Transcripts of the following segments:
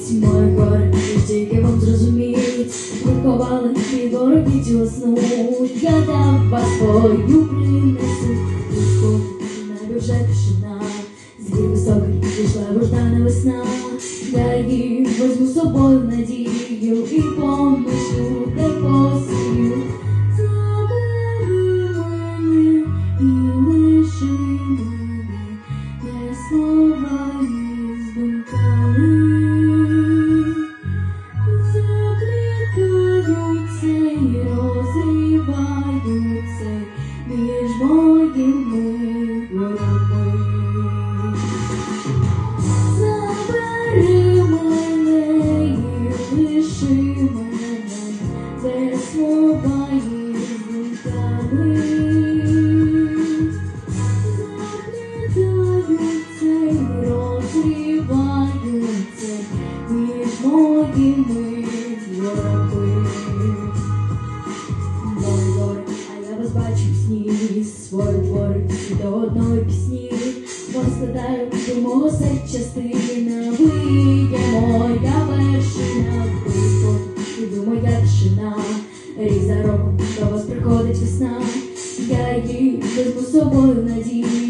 світі моє горе, тільки вам зрозуміють, ви ховали і вороги ті я там вас свою принесу, Пуску, небі вже тишина, з гір високих бождана весна, я їм возьму собою надію і помиш. Моїми горами. Забери мене і лиши мене, це слова із думками. Заплітаються і розриваються між моїми горами. Мої гори, а я вас свої твори до одної пісні. Вам складаю до мого серця частина, ви моя вершина, близько, іду моя тишина, рік за роком до вас приходить весна. Я візьму з собою надію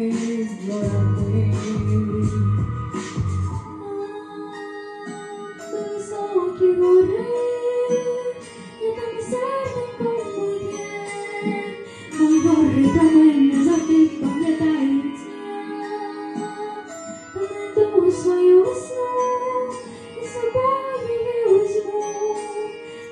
до мене завжди пам'ятають. І з собою її.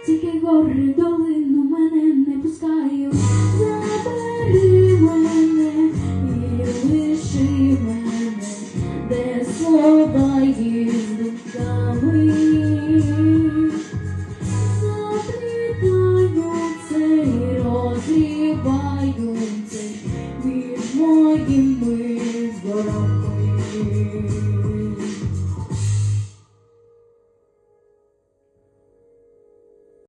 Тільки гори долину мене не пускають. Забери мене і лиши де слова із думками. оживають між моїми зборами.